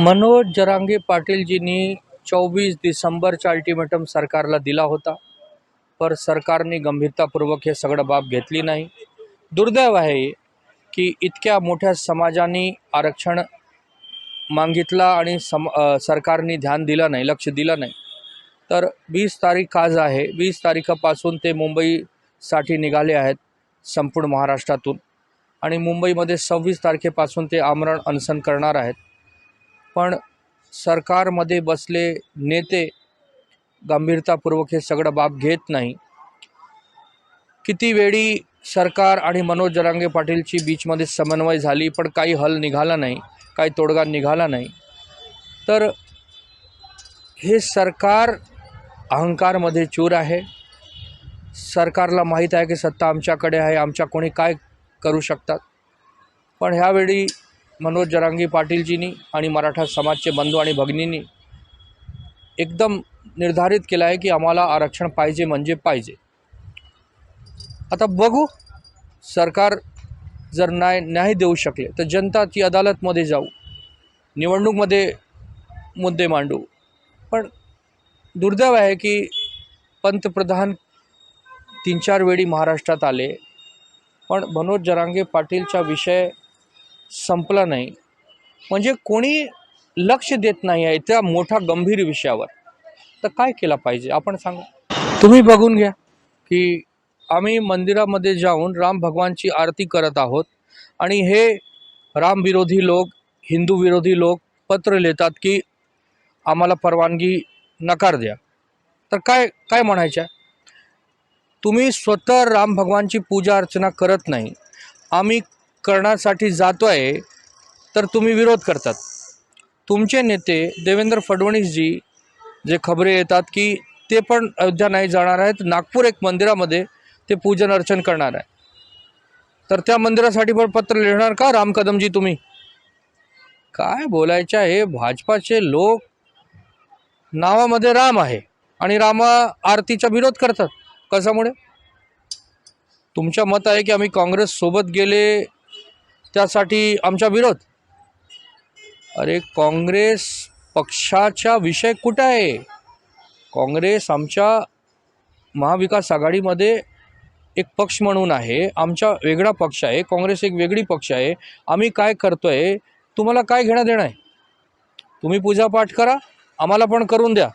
मनोज जरांगे पाटीलजींनी चोवीस डिसेंबरचा अल्टिमेटम सरकारला दिला होता. पर सरकारने गंभीरतापूर्वक हे सगळं बाब घेतली नाही. दुर्दैव आहे की इतक्या मोठ्या समाजाने आरक्षण मागितला आणि सम सरकारने ध्यान दिलं नाही लक्ष दिलं नाही. तर वीस तारीख आज आहे. वीस तारीखापासून ते मुंबईसाठी निघाले आहेत संपूर्ण महाराष्ट्रातून. आणि मुंबईमध्ये सव्वीस तारखेपासून ते आमरण अनसन करणार आहेत. पण सरकारमध्ये बसले नेते गंभीरतापूर्वक हे सगळं बाब घेत नाही. किती वेळी सरकार आणि मनोज जरांगे पाटीलची बीचमध्ये समन्वय झाली पण काही हल निघाला नाही काही तोडगा निघाला नाही. तर हे सरकार अहंकारमध्ये चूर आहे. सरकारला माहीत आहे की सत्ता आमच्याकडे आहे आमच्या कोणी काय करू शकतात? पण ह्यावेळी मनोज जरांगी पाटीलजींनी आणि मराठा समाजचे बंधू आणि भगिनींनी एकदम निर्धारित केलं आहे की आम्हाला आरक्षण पाहिजे म्हणजे पाहिजे. आता बघू सरकार जर न्याय न्याय देऊ शकले तर जनता ती अदालतमध्ये जाऊ निवडणूकमध्ये मुद्दे मांडू. पण दुर्दैव आहे की पंतप्रधान तीन चार वेळी महाराष्ट्रात आले. पण मनोज जरांगे पाटीलचा विषय संपला नाही. म्हणजे कोणी लक्ष देत नाही आहे त्या मोठ्या गंभीर विषयावर. तर काय केला पाहिजे? आपण सांगा? तुम्ही बघून घ्या की आम्ही मंदिरामध्ये जाऊन राम भगवानची आरती करत आहोत आणि हे रामविरोधी लोक हिंदू विरोधी लोक पत्र लिहितात की आम्हाला परवानगी नकार द्या. तर काय काय म्हणायचं? तुम्ही स्वतः राम भगवानची पूजा अर्चना करत नाही. आम्ही करण्यासाठी जातो आहे तर तुम्ही विरोध करतात. तुमचे नेते देवेंद्र फडणवीसजी जे खबरे येतात की ते पण अयोध्या नाही जाणार आहेत नागपूर एक मंदिरामध्ये ते पूजन अर्चन करणार आहे. तर त्या मंदिरासाठी पण पत्र लिहिणार का राम कदमजी तुम्ही? काय बोलायचं आहे? भाजपाचे लोक नावामध्ये राम आहे आणि रामा आरतीचा विरोध करतात. कशामुळे? तुमच्या मत आहे की आम्ही काँग्रेससोबत गेले त्यासाठी आमचा विरोध. अरे काँग्रेस पक्षाचा विषय कुठं आहे? काँग्रेस आमच्या महाविकास आघाडीमध्ये एक पक्ष म्हणून आहे. आमचा वेगळा पक्ष आहे. काँग्रेस एक वेगळी पक्ष आहे. आम्ही काय करतो आहे तुम्हाला काय घेणं देणं आहे? तुम्ही पूजापाठ करा. आम्हाला पण करून द्या.